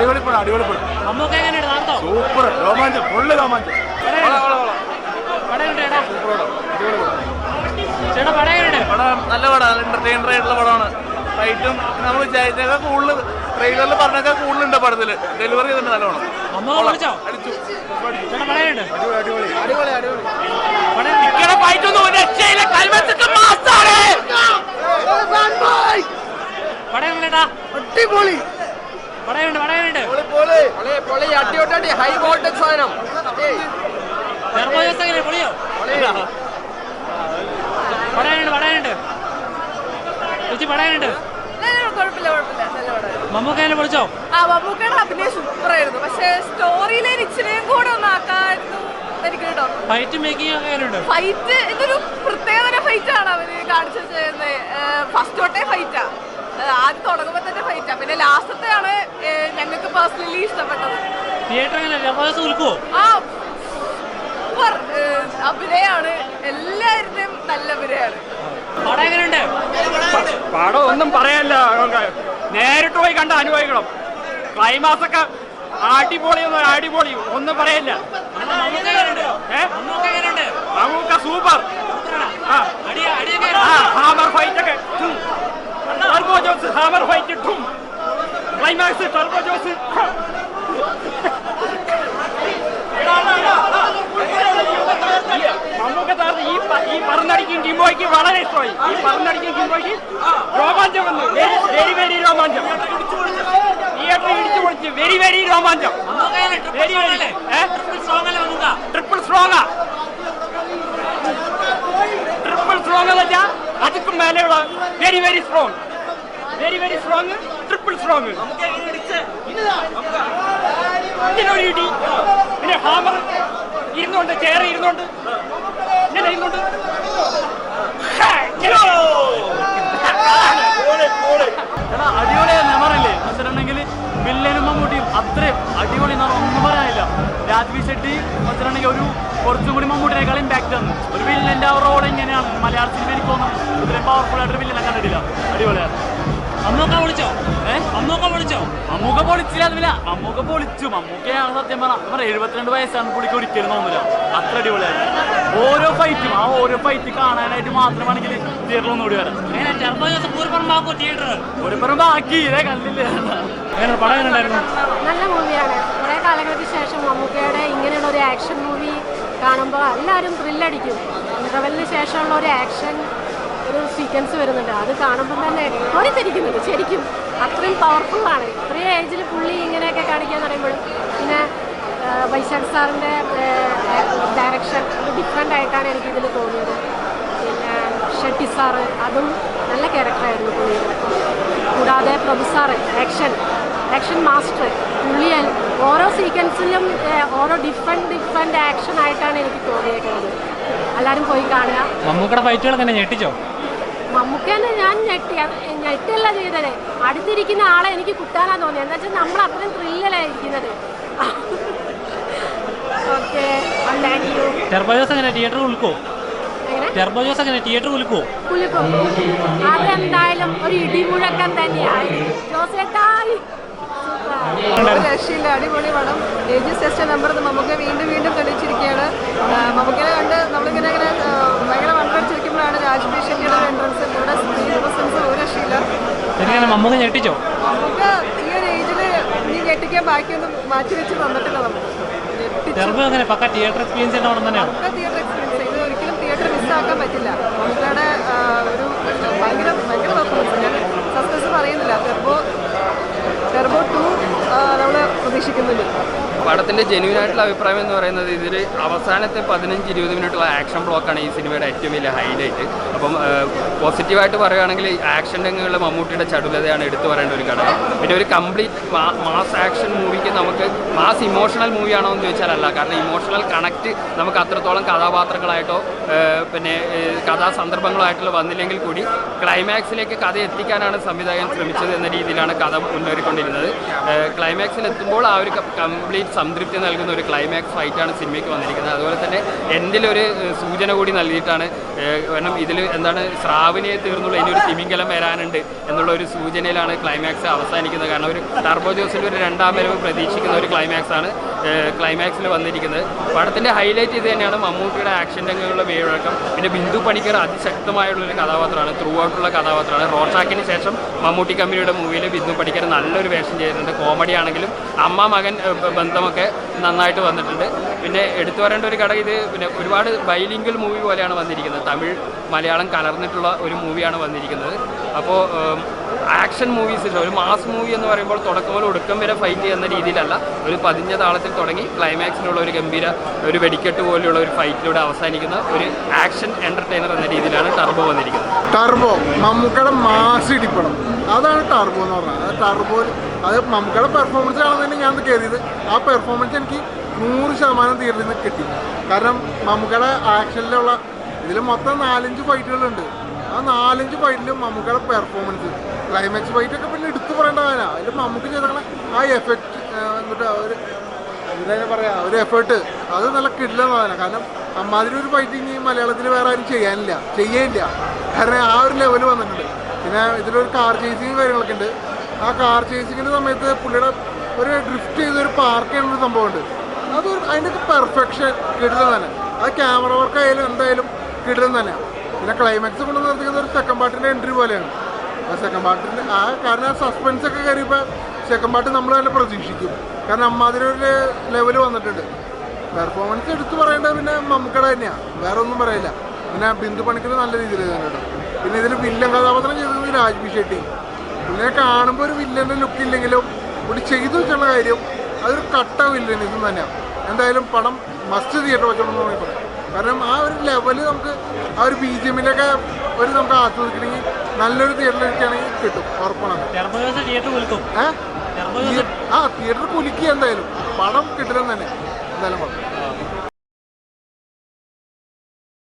അടിപൊളി പടം അടിപൊളി പടം എങ്ങനെയുണ്ട് സൂപ്പർ. രോമാഞ്ചം ഫുള്ള് രോമാഞ്ചം. പടം എങ്ങനെയുണ്ട് ചേട്ടാ? പടം എങ്ങനെയുണ്ട്? പടം നല്ല പടമാണ് എന്റർടൈനർ ആയിട്ടുള്ള പടമാണ്. ഫൈറ്റും നമ്മൾ വിചാരിച്ചൊക്കെ കൂടുതൽ ട്രെയിലറിൽ പറഞ്ഞൊക്കെ കൂടുതലുണ്ട് പടത്തിൽ ഡെലിവറി ചെയ്തിട്ടുണ്ട് നല്ലോണം അടിപൊളി അടിപൊളി. പടം എങ്ങനെയുണ്ടാ? അടിപൊളി. പടം എങ്ങനെയുണ്ട് പൊളി എങ്ങനെയുണ്ട് ഹൈ വോൾട്ടേജ് സാധനം. പൊളിയോ? പടം എങ്ങനെയുണ്ട് പടം എങ്ങനെയുണ്ട് ചേച്ചി പടം എങ്ങനെയുണ്ട് കുഴപ്പമില്ല കുഴപ്പമില്ല. നല്ല പടമായിരുന്നു മമ്മൂക്ക പൊളിച്ചോ? ആ മമ്മൂക്കയുടെ അഭിനയം സൂപ്പറായിരുന്നു. പക്ഷേ സ്റ്റോറിയിലെ ഇച്ചിരിയും കൂടെ ഒന്ന് ആക്കായിരുന്നു എനിക്ക് കേട്ടോ ഫൈറ്റ് മേക്കിംഗ് ഫൈറ്റ് ഇതൊരു തിയേറ്റർ അങ്ങനെ ടെർബോ ഉൽക്കുവോ ആ സൂപ്പർ. അഭിനയാണ്. എല്ലാവരുടെയും നല്ല അഭിനയാണ്. പടം എങ്ങനെയുണ്ട്? പടം ഒന്നും പറയല്ല. നേരിട്ട് പോയി കണ്ട അനുഭവിക്കണം. ക്ലൈമാക്സ് ഒക്കെ അടിപൊളി ഒന്നും അടിപൊളി ഒന്നും പറയില്ല. നമുക്ക് സൂപ്പർ. ഹാമർ ഫൈറ്റ് ഒക്കെ. Turbo Jose hammer fight. Climax Turbo Jose നമുക്ക് സാറിന് ഈ പ- ഈ പറന്നടിക്കും കിംബോയ്ക്ക് ഇഷ്ടമായി ഈ പറന്നടിക്കും കിംബോയ്ക്ക് രോമാഞ്ചം വന്നു. വെരി വെരി രോമാഞ്ചം. തിയേറ്ററിൽ ഇടിച്ചു പൊളിച്ച്. വെരി വെരി രോമാഞ്ചം. Very very. Triple strong triple strong എന്ന് വെച്ചാൽ അതുക്കും മേലെയുള്ള very very strong very very strong triple strong ഇതിനൊരു ഇടി. പിന്നെ ഹാമർ ഇരുന്നുകൊണ്ട് ചെയർ ഇരുന്നുകൊണ്ട് ഇങ്ങനെ ഇരുന്നുകൊണ്ട് ഹാ, ഇങ്ങനെ. എടാ അടിപൊളി മെമ്മറില്ലേ വെച്ചിട്ടുണ്ടെങ്കിൽ വില്ലനും മമ്മൂട്ടിയും അത്രയും അടിപൊളി എന്ന് ഒന്നും പറയാനില്ല. രാജ്വി ഷെട്ടി വെച്ചിട്ടുണ്ടെങ്കിൽ ഒരു കുറച്ചും കൂടി മമ്മൂട്ടിനേക്കാൾ ഇമ്പാക്റ്റ് ആണ് ഒരു വില്ലന്റെ ആ റോഡ് എങ്ങനെയാണ്? മലയാള സിനിമ എനിക്ക് തോന്നുന്നു ഇത്രയും പവർഫുൾ ആയിട്ടൊരു വില്ലനെ കണ്ടിട്ടില്ല. അടിപൊളിയാണ് അമ്മൂക്ക വിളിച്ചോ ഏഹ് അമ്മൂക്ക വിളിച്ചോ അമ്മൂക്ക പൊളിച്ചില്ല അതുമില്ല അമ്മൂക്ക പൊളിച്ചു. മമ്മൂക്കയാണ് സത്യം പറഞ്ഞ. എഴുപത്തിരണ്ട് വയസ്സാണ് പുള്ളിക്ക് ഒരിക്കലും തോന്നില്ല. അത്ര അടിപൊളിയായിരുന്നു ഓരോ ഫൈറ്റും ആ ഓരോ ഫൈറ്റ് കാണാനായിട്ട് മാത്രമാണെങ്കിൽ തിയേറ്ററിൽ ഓടി വരാം. എങ്ങനെ ടെർബോ ജോസ് പൂർപ്പുറമാക്കോ തിയേറ്റർ. ഒരു പുറം ഇതേ കണ്ടില്ലേ? എങ്ങനെ പടം നല്ല മൂവിയാണ്. കുറേ കാലങ്ങൾക്ക് ശേഷം മമ്മൂക്കയുടെ ഇങ്ങനെയുള്ള ഒരു ആക്ഷൻ മൂവി കാണുമ്പോൾ എല്ലാവരും ത്രില്ലടിക്കും ഇന്റർവെല്ലിന് ശേഷമുള്ള ഒരു ആക്ഷൻ ഒരു സീക്വൻസ് വരുന്നുണ്ട്. അത് കാണുമ്പോൾ തന്നെ ഓടിത്തിരിക്കുന്നുണ്ട് ശരിക്കും. അത്രയും പവർഫുള്ളാണ് ഇത്രയും ഏജിൽ പുള്ളി ഇങ്ങനെയൊക്കെ കാണിക്കാന്ന് പറയുമ്പോൾ പിന്നെ വൈശാഖ് സാറിന്റെ ഡയറക്ഷൻ ഡിഫറെന്റ് ആയിട്ടാണ് എനിക്കിതിൽ തോന്നിയത്. ഷെട്ടി സാറ് അതും നല്ല ക്യാരക്ടറായിരുന്നു പുള്ളിയുടെ. കൂടാതെ Prabhu sir action action master പുള്ളിയൻ ഓരോ സീക്വൻസിലും ഓരോ ഡിഫറെന്റ് ഡിഫറെന്റ് ആക്ഷൻ ആയിട്ടാണ് എനിക്ക് തോന്നിയേക്കുന്നത്. എല്ലാവരും പോയി കാണുക. മമ്മൂക്കയുടെ ഫൈറ്റുകൾ ഞെട്ടിച്ചോ? മമ്മൂക്കേനെ ഞാൻ ഞെട്ടി. ഞെട്ടല്ല ചെയ്തത്. അടുത്തിരിക്കുന്ന ആളെ എനിക്ക് കുട്ടാനാ തോന്നിയത്. എന്താ വെച്ചാൽ നമ്മൾ അത്രയും ത്രില്ലലായിരിക്കുന്നത് ഓക്കെ താങ്ക് യു തിയേറ്റർ എങ്ങനെ? ടെർബോ ജോസ് എങ്ങനെ? തിയേറ്റർ വിൽക്കുവോ കുലുക്കും അതെന്തായാലും ഒരു ഇടിമുഴക്കം ജോസേട്ടായി. ഒരു രക്ഷയില്ല അടിപൊളി പടം. ടെസ്റ്റ് നമ്പർ നമുക്ക് വീണ്ടും വീണ്ടും തെളിയിച്ചിരിക്കുകയാണ്. മമ്മൂക്കിനെ കണ്ട് നമ്മളിങ്ങനെ ഇങ്ങനെ ആ, ഭയങ്കര വണ്ടടിച്ചിരിക്കുമ്പോഴാണ് രാജ്ബി ഷെട്ടിയുടെ എൻട്രൻസ് ഇവിടെ പ്രസൻസ് ഒരു രക്ഷയില്ല. മമ്മൂക്ക ഞെട്ടിച്ചോ? നമുക്ക് ഈ ഒരു ഏജിൽ നീ ഞെട്ടിക്കാൻ ബാക്കിയൊന്നും മാറ്റി വെച്ച് തന്നിട്ടില്ല നമുക്ക്. ഞെട്ടിച്ചു. ടെർബോ എങ്ങനെ? Pakka theatre experience theatre experience മിസ്സാക്കാൻ പറ്റില്ല. മമ്മൂക്കയുടെ ഒരു ഭയങ്കര ഭയങ്കര പെർഫോമൻസ് ഞാൻ സസ്പെൻസ് പറയുന്നില്ല. ടെർബോ ടെർബോ ടു നമ്മൾ പ്രതീക്ഷിക്കുന്നുണ്ട് പടത്തിന്റെ ജെന്യൂൻ ആയിട്ടുള്ള അഭിപ്രായം എന്ന് പറയുന്നത് ഇതിൽ അവസാനത്തെ പതിനഞ്ച് ഇരുപത് മിനിറ്റുള്ള ആക്ഷൻ ബ്ലോക്കാണ് ഈ സിനിമയുടെ ഏറ്റവും വലിയ ഹൈലൈറ്റ് അപ്പം പോസിറ്റീവായിട്ട് പറയുകയാണെങ്കിൽ ആക്ഷൻ രംഗങ്ങളിൽ മമ്മൂട്ടിയുടെ ചടുലതയാണ് എടുത്തു പറയേണ്ട ഒരു ഘടകം. പിന്നെ ഒരു കംപ്ലീറ്റ് മാസ് ആക്ഷൻ മൂവിക്ക് നമുക്ക് മാസ് ഇമോഷണൽ മൂവിയാണോ എന്ന് ചോദിച്ചാൽ അല്ല. കാരണം ഇമോഷണൽ കണക്ട് നമുക്ക് അത്രത്തോളം കഥാപാത്രങ്ങളായിട്ടോ പിന്നെ കഥാസന്ദർഭങ്ങളായിട്ടുള്ള വന്നില്ലെങ്കിൽ കൂടി ക്ലൈമാക്സിലേക്ക് കഥ എത്തിക്കാനാണ് സംവിധായകൻ ശ്രമിച്ചത് എന്ന രീതിയിലാണ് കഥ മുന്നേറിക്കൊണ്ടിരുന്നത്. ക്ലൈമാക്സിൽ എത്തുമ്പോൾ ആ ഒരു കംപ്ലീറ്റ് സംതൃപ്തി നൽകുന്ന ഒരു ക്ലൈമാക്സ് ഫൈറ്റാണ് സിനിമയ്ക്ക് വന്നിരിക്കുന്നത്. അതുപോലെ തന്നെ എന്തിലൊരു സൂചന കൂടി നൽകിയിട്ടാണ് കാരണം ഇതിൽ എന്താണ് ശ്രാവണിയെ തീർന്നുള്ള ഇനി ഒരു തിമിംഗലം വരാനുണ്ട് എന്നുള്ള ഒരു സൂചനയിലാണ് ക്ലൈമാക്സ് അവസാനിക്കുന്നത്. കാരണം ഒരു ടർബോ ജോസിൽ ഒരു രണ്ടാം വരവ് പ്രതീക്ഷിക്കുന്ന ഒരു ക്ലൈമാക്സ് ആണ് ക്ലൈമാക്സിൽ വന്നിരിക്കുന്നത്. പടത്തിന്റെ ഹൈലൈറ്റ് ഇത് തന്നെയാണ് മമ്മൂട്ടിയുടെ ആക്ഷൻ രംഗങ്ങളുടെ വേഴക്കം പിന്നെ ബിന്ദു പണിക്കർ അതിശക്തമായുള്ളൊരു കഥാപാത്രമാണ്. ത്രൂ ഔട്ടുള്ള കഥാപാത്രമാണ്. റോഷാക്കിന് ശേഷം മമ്മൂട്ടി കമ്പനിയുടെ മൂവിയിൽ ബിന്ദു പണിക്കർ നല്ലൊരു വേഷം ചെയ്തിട്ടുണ്ട്. കോമഡി ആണെങ്കിലും അമ്മ മകൻ ബന്ധമൊക്കെ നന്നായിട്ട് വന്നിട്ടുണ്ട്. പിന്നെ എടുത്തു പറയേണ്ട ഒരു കട ഇത് പിന്നെ ഒരുപാട് ബൈലിംഗൽ മൂവി പോലെയാണ് വന്നിരിക്കുന്നത്. തമിഴ് മലയാളം കലർന്നിട്ടുള്ള ഒരു മൂവിയാണ് വന്നിരിക്കുന്നത്. അപ്പോൾ ആക്ഷൻ മൂവീസിൽ ഒരു മാസ് മൂവി എന്ന് പറയുമ്പോൾ തുടക്കം മുതൽ ഒടുക്കം വരെ ഫൈറ്റ് ചെയ്യുന്ന രീതിയിലല്ല. ഒരു പതിഞ്ഞ താളത്തിൽ തുടങ്ങി ക്ലൈമാക്സിനുള്ള ഒരു ഗംഭീര ഒരു വെടിക്കെട്ട് പോലെയുള്ള ഒരു ഫൈറ്റിലൂടെ അവസാനിക്കുന്ന ഒരു ആക്ഷൻ എന്റർടൈനർ എന്ന രീതിയിലാണ് ടർബോ വന്നിരിക്കുന്നത്. ടർബോ മമ്മൂക്കയുടെ മാസ് ഇടിപ്പണം. അതാണ് ടർബോ എന്ന് പറഞ്ഞത്. ടർബോ അത് മമ്മൂക്കയുടെ പെർഫോമൻസ് കാണുന്നതിന് ഞാൻ കയറിയത് ആ പെർഫോമൻസ് എനിക്ക് നൂറ് ശതമാനം തിയേറ്ററിൽ കിട്ടി. കാരണം മമ്മൂക്കയുടെ ആക്ഷനിലുള്ള ഇതിൽ മൊത്തം നാലഞ്ച് ഫൈറ്റുകളുണ്ട് ആ നാലഞ്ച് ഫൈറ്റിലും മമ്മൂക്കയുടെ പെർഫോമൻസ് ക്ലൈമാക്സ് ഫൈറ്റ് ഒക്കെ പിന്നെ എടുത്തു പറയേണ്ട കാര്യമാണ് അതിൽ മമ്മൂക്ക് ചെയ്തങ്ങനെ ആ എഫക്റ്റ് എന്നിട്ട് ഒരു എന്താ പറയാ ഒരു എഫേർട്ട് അത് നല്ല കിടിലെന്ന് കാരണം അമ്മാതിരി ഒരു ഫൈറ്റിങ് മലയാളത്തിൽ വേറെ ആരും ചെയ്യാനില്ല. ചെയ്യേയില്ല. കാരണം ആ ഒരു ലെവൽ വന്നിട്ടുണ്ട്. പിന്നെ ഇതിലൊരു കാർ ചേസിങ് കാര്യങ്ങളൊക്കെ ഉണ്ട്. ആ കാർ ചേസിങ്ങിന്റെ സമയത്ത് പുള്ളിയുടെ ഒരു ഡ്രിഫ്റ്റ് ചെയ്തൊരു പാർക്ക് ചെയ്യുന്ന സംഭവമുണ്ട് അതൊരു അതിന്റെ പെർഫെക്ഷൻ കിടിലം തന്നെ അത് ക്യാമറ വർക്ക് ആയാലും എന്തായാലും കിടിലം തന്നെയാണ് പിന്നെ ക്ലൈമാക്സ് കൊണ്ട് നിർത്തിക്കുന്ന ഒരു സെക്കൻഡ് പാർട്ടിന്റെ എൻട്രി പോലെയാണ്. ആ സെക്കൻഡ് പാർട്ടിന്റെ ആ കാരണം സസ്പെൻസ് ഒക്കെ കയറിയപ്പോൾ സെക്കൻഡ് പാർട്ട് നമ്മൾ തന്നെ പ്രതീക്ഷിക്കും. കാരണം അമ്മാതിരി ഒരു ലെവൽ വന്നിട്ടുണ്ട്. പെർഫോമൻസ് എടുത്തു പറയേണ്ടത് പിന്നെ മമ്മൂക്കട തന്നെയാണ് വേറെ ഒന്നും പറയില്ല. പിന്നെ ബിന്ദു പണിക്കർ നല്ല രീതിയിൽ ചെയ്തിട്ടുണ്ട് പിന്നെ ഇതിൽ വില്ലൻ കഥാപാത്രം ചെയ്തത് രാജ്ബി ഷെട്ടി. പിന്നെ കാണുമ്പോൾ ഒരു വില്ലന്റെ ലുക്ക് ഇല്ലെങ്കിലും ഇവിടെ ചെയ്തു വെച്ചുള്ള കാര്യം അതൊരു കട്ട വില്ലൻ വില്ലനിസം തന്നെയാണ് എന്തായാലും പടം മസ്റ്റ് തിയേറ്റർ വെച്ചോളൂ എന്ന് പറയാം കാരണം ആ ഒരു ലെവൽ നമുക്ക് ആ ഒരു ബി ജി എമ്മിലൊക്കെ ഒരു നമുക്ക് ആസ്വദിക്കണമെങ്കിൽ നല്ലൊരു തിയേറ്ററിലൊക്കെയാണെങ്കിൽ കിട്ടും ഉറപ്പാണ്. ആ തിയേറ്റർ കുലുക്കി എന്തായാലും. പടം കിട്ടില്ലെന്ന് തന്നെ. എന്തായാലും പടം.